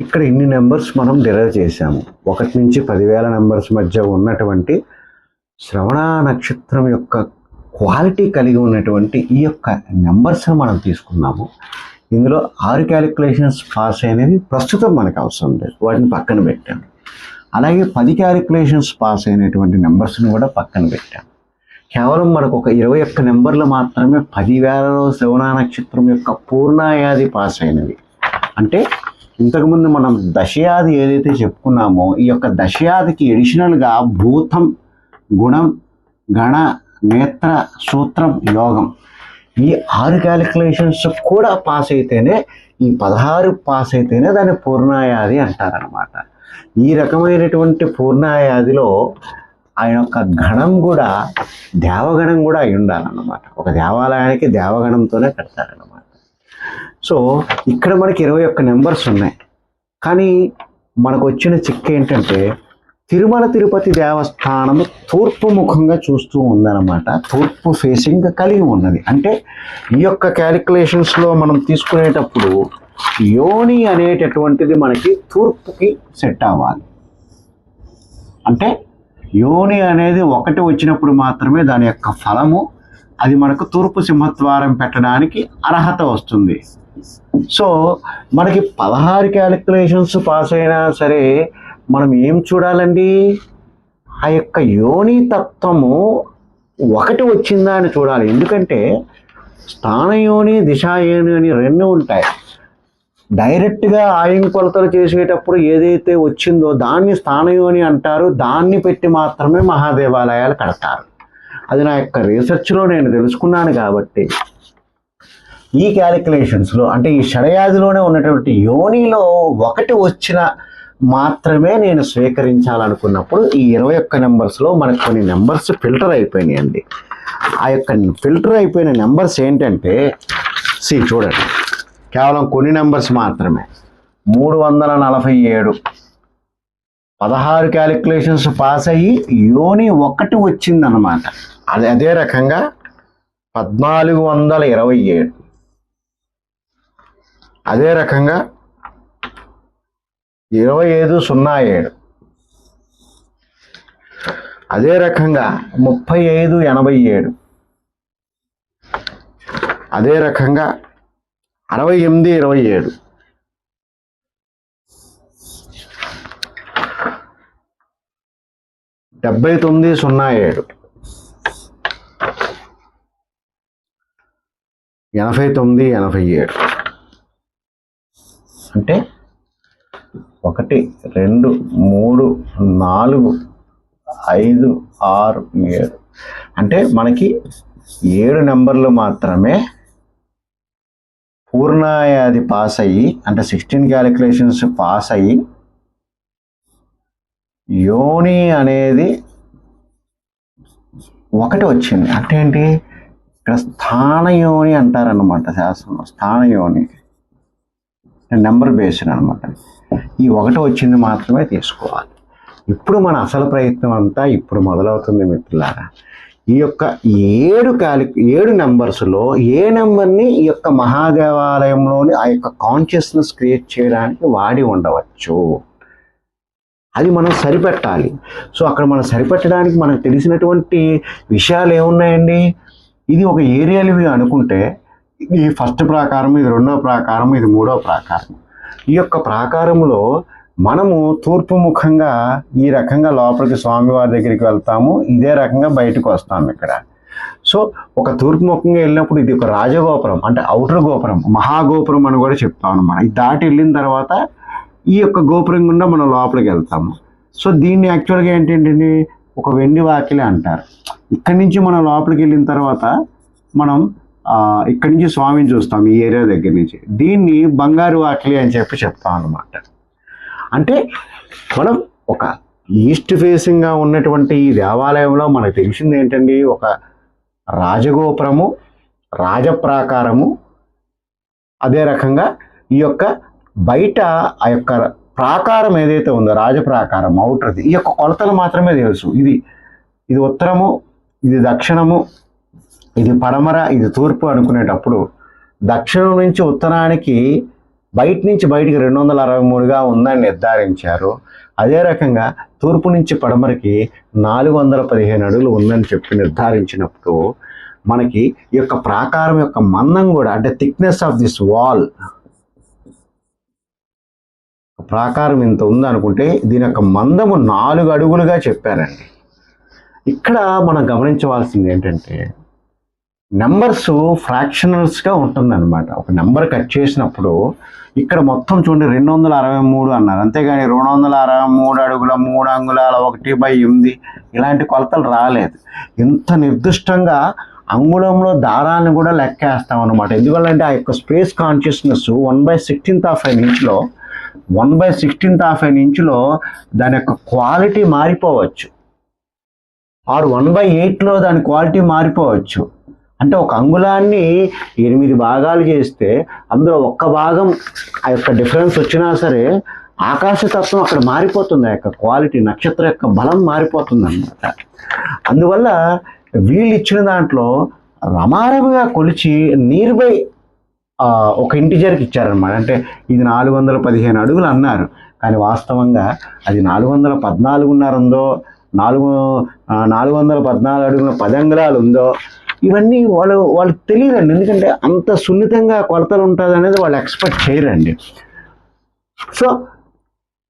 ఇక్కడ ఇన్ని నెంబర్స్ మనం డిరైవ్ చేశాము. ఒకటి నుంచి పదివేల నెంబర్స్ మధ్య ఉన్నటువంటి శ్రవణ నక్షత్రం యొక్క క్వాలిటీ కలిగి ఉన్నటువంటి ఈ యొక్క నెంబర్స్ని మనం తీసుకున్నాము. ఇందులో ఆరు క్యాలిక్యులేషన్స్ పాస్ అయినవి ప్రస్తుతం మనకు అవసరం లేదు. వాటిని పక్కన పెట్టాము. అలాగే పది క్యాలిక్యులేషన్స్ పాస్ అయినటువంటి నెంబర్స్ని కూడా పక్కన పెట్టాము. కేవలం మనకు ఒక ఇరవై ఒక్క నెంబర్లు మాత్రమే పదివేలలో శ్రవణ నక్షత్రం యొక్క పూర్ణాయాది పాస్ అయినవి. అంటే ఇంతకుముందు మనం దశయాది ఏదైతే చెప్పుకున్నామో ఈ యొక్క దశయాదికి ఎడిషనల్గా భూతం గుణం గణ నేత్ర సూత్రం యోగం ఈ ఆరు క్యాలిక్యులేషన్స్ కూడా పాస్ అయితేనే ఈ పదహారు పాస్ అయితేనే దాన్ని పూర్ణాయాది అంటారనమాట ఈ రకమైనటువంటి పూర్ణాయాదిలో ఆ యొక్క గణం కూడా దేవగణం కూడా అయి ఉండాలన్నమాట. ఒక దేవాలయానికి దేవగణంతోనే కడతారన్నమాట. సో ఇక్కడ మనకి ఇరవై ఒక్క నెంబర్స్ ఉన్నాయి. కానీ మనకు వచ్చిన చిక్క ఏంటంటే తిరుమల తిరుపతి దేవస్థానము తూర్పు ముఖంగా చూస్తూ ఉందన్నమాట. తూర్పు ఫేసింగ్ కలిగి ఉన్నది. అంటే ఈ యొక్క క్యాలిక్యులేషన్స్లో మనం తీసుకునేటప్పుడు యోని అనేటటువంటిది మనకి తూర్పుకి సెట్ అవ్వాలి. అంటే యోని అనేది ఒకటి వచ్చినప్పుడు మాత్రమే దాని యొక్క ఫలము అది మనకు తూర్పు సింహద్వారం పెట్టడానికి అర్హత వస్తుంది. సో మనకి పదహారు క్యాలిక్యులేషన్స్ పాస్ అయినా సరే మనం ఏం చూడాలండి? ఆ యొక్క యోని తత్వము ఒకటి వచ్చిందా అని చూడాలి. ఎందుకంటే స్థానయోని దిశాయోని అని రెండు ఉంటాయి. డైరెక్ట్గా ఆయన కొలతలు చేసేటప్పుడు ఏదైతే వచ్చిందో దాన్ని స్థానయోని అంటారు. దాన్ని పెట్టి మాత్రమే మహాదేవాలయాలు కడతారు. అది నా యొక్క రీసెర్చ్లో నేను తెలుసుకున్నాను కాబట్టి. ఈ క్యాలిక్యులేషన్స్లో అంటే ఈ షడయాదిలోనే ఉన్నటువంటి యోనిలో ఒకటి వచ్చిన మాత్రమే నేను స్వీకరించాలనుకున్నప్పుడు ఈ ఇరవై ఒక్క నెంబర్స్లో మనకు కొన్ని నెంబర్స్ ఫిల్టర్ అయిపోయినాయండి. ఆ యొక్క ఫిల్టర్ అయిపోయిన నెంబర్స్ ఏంటంటే సి చూడండి. కేవలం కొన్ని నెంబర్స్ మాత్రమే. మూడు వందల నలభై ఏడు. పదహారు క్యాలిక్యులేషన్స్ పాస్ అయ్యి యోని ఒకటి వచ్చిందనమాట అది అదే రకంగా పద్నాలుగు వందల ఇరవై ఏడు. అదే రకంగా ఇరవై ఐదు సున్నా ఏడు. అదే రకంగా ముప్పై ఐదు ఎనభై ఏడు. అదే రకంగా అరవై ఎనిమిది ఇరవై ఏడు. డెబ్బై తొమ్మిది సున్నా ఏడు. ఎనభై తొమ్మిది ఎనభై ఏడు. అంటే ఒకటి రెండు మూడు నాలుగు ఐదు ఆరు ఏడు. అంటే మనకి ఏడు నెంబర్లు మాత్రమే పూర్ణాయాది పాస్ అయ్యి అంటే సిక్స్టీన్ క్యాలిక్యులేషన్స్ పాస్ అయ్యి యోని అనేది ఒకటి వచ్చింది. అంటే ఏంటి? ఇక్కడ స్థానయోని అంటారన్నమాట శాస్త్రంలో. స్థానయోని. నెంబర్ బేస్డ్ అనమాట ఈ ఒకటి వచ్చింది మాత్రమే తీసుకోవాలి. ఇప్పుడు మన అసలు ప్రయత్నం అంతా ఇప్పుడు మొదలవుతుంది మిత్రులారా. ఈ యొక్క ఏడు కాలి ఏడు నెంబర్స్లో ఏ నెంబర్ని ఈ యొక్క మహాదేవాలయంలోని ఆ యొక్క కాన్షియస్నెస్ క్రియేట్ చేయడానికి వాడి ఉండవచ్చు. అది మనం సరిపెట్టాలి. సో అక్కడ మనం సరిపెట్టడానికి మనకు తెలిసినటువంటి విషయాలు ఏమున్నాయండి? ఇది ఒక ఏరియల్ వ్యూ అనుకుంటే ఇది ఫస్ట్ ప్రాకారం ఇది రెండో ప్రాకారం ఇది మూడో ప్రాకారం ఈ యొక్క ప్రాకారంలో మనము తూర్పు ముఖంగా ఈ రకంగా లోపలికి స్వామివారి దగ్గరికి వెళ్తాము ఇదే రకంగా బయటకు వస్తాము ఇక్కడ. సో ఒక తూర్పు ముఖంగా వెళ్ళినప్పుడు ఇది ఒక రాజగోపురం అంటే ఔటర్ గోపురం మహాగోపురం అని కూడా చెప్తాం అనమాట ఇది దాటి వెళ్ళిన తర్వాత ఈ యొక్క గోపురం గుండా మనం లోపలికి వెళ్తాము. సో దీన్ని యాక్చువల్గా ఏంటంటే ఒక వెండి వాకిలి అంటారు. ఇక్కడి నుంచి మనం లోపలికి వెళ్ళిన తర్వాత మనం ఇక్కడి నుంచి స్వామిని చూస్తాం ఈ ఏరియా దగ్గర నుంచి. దీన్ని బంగారు వాకిలి అని చెప్పి చెప్తాం అనమాట అంటే మనం ఒక ఈస్ట్ ఫేసింగ్గా ఉన్నటువంటి ఈ దేవాలయంలో మనకు తెలిసింది ఏంటండి? ఒక రాజగోపురము రాజప్రాకారము అదే రకంగా ఈ యొక్క బయట ఆ యొక్క ప్రాకారం ఏదైతే ఉందో రాజప్రాకారం అవుటర్ది ఈ యొక్క కొలతలు మాత్రమే తెలుసు. ఇది ఇది ఉత్తరము ఇది దక్షిణము ఇది పడమర ఇది తూర్పు అనుకునేటప్పుడు దక్షిణం నుంచి ఉత్తరానికి బయట నుంచి బయటికి రెండు వందల అరవై మూడుగా ఉందని నిర్ధారించారు. అదే రకంగా తూర్పు నుంచి పడమరకి నాలుగు వందల పదిహేను అడుగులు ఉందని చెప్పి నిర్ధారించినప్పుడు మనకి ఈ యొక్క ప్రాకారం యొక్క మందం కూడా అంటే థిక్నెస్ ఆఫ్ దిస్ వాల్ ప్రాకారం ఇంత ఉందనుకుంటే దీని యొక్క మందము నాలుగు అడుగులుగా చెప్పారండి. ఇక్కడ మనం గమనించవలసింది ఏంటంటే నెంబర్స్ ఫ్రాక్షనల్స్గా ఉంటుందన్నమాట. ఒక నెంబర్ కట్ చేసినప్పుడు ఇక్కడ మొత్తం చూడండి రెండు వందల అరవై మూడు అన్నారు. అంతేగాని రెండు వందల అరవై మూడు అడుగుల మూడు అంగుళాల ఒకటి బై ఎనిమిది ఇలాంటి కొలతలు రాలేదు. ఇంత నిర్దిష్టంగా అంగుళంలో దారాన్ని కూడా లెక్కేస్తాం అనమాట ఎందువల్లంటే ఆ యొక్క space consciousness one by sixteenth of an ఇంచ్లో one by sixteenth of an ఇంచ్లో దాని యొక్క క్వాలిటీ మారిపోవచ్చు. ఆర్ వన్ బై ఎయిట్లో దాని క్వాలిటీ మారిపోవచ్చు. అంటే ఒక అంగుళాన్ని ఎనిమిది భాగాలు చేస్తే అందులో ఒక్క భాగం ఆ యొక్క డిఫరెన్స్ వచ్చినా సరే ఆకాశతత్వం అక్కడ మారిపోతుంది. ఆ యొక్క క్వాలిటీ నక్షత్రం యొక్క బలం మారిపోతుంది అన్నమాట అందువల్ల వీళ్ళు ఇచ్చిన దాంట్లో రమారమిగా కొలిచి నియర్ బై ఒక ఇంటిజర్కి ఇచ్చారనమాట అంటే ఇది నాలుగు వందల పదిహేను అడుగులు అన్నారు. కానీ వాస్తవంగా అది నాలుగు వందల పద్నాలుగున్నర ఉందో నాలుగు నాలుగు వందల పద్నాలుగు అడుగుల పది అంగుళాలు ఉందో ఇవన్నీ వాళ్ళు వాళ్ళకి తెలియదండి. ఎందుకంటే అంత సున్నితంగా కొలతలు ఉంటుంది అనేది వాళ్ళు ఎక్స్పెక్ట్ చేయరండి. సో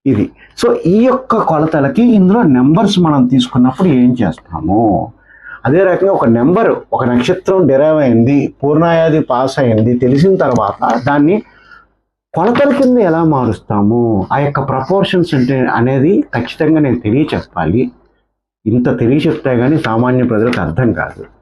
ఇది. సో ఈ యొక్క కొలతలకి ఇందులో నెంబర్స్ మనం తీసుకున్నప్పుడు ఏం చేస్తాము? అదే రకంగా ఒక నెంబర్ ఒక నక్షత్రం డెరైవ్ అయింది పూర్ణాయాది పాస్ అయింది తెలిసిన తర్వాత దాన్ని కొలతల కింద ఎలా మారుస్తాము? ఆ యొక్క ప్రపోర్షన్స్ అంటే అనేది ఖచ్చితంగా నేను తెలియచెప్పాలి. ఇంత తెలియచెప్తే కానీ సామాన్య ప్రజలకు అర్థం కాదు.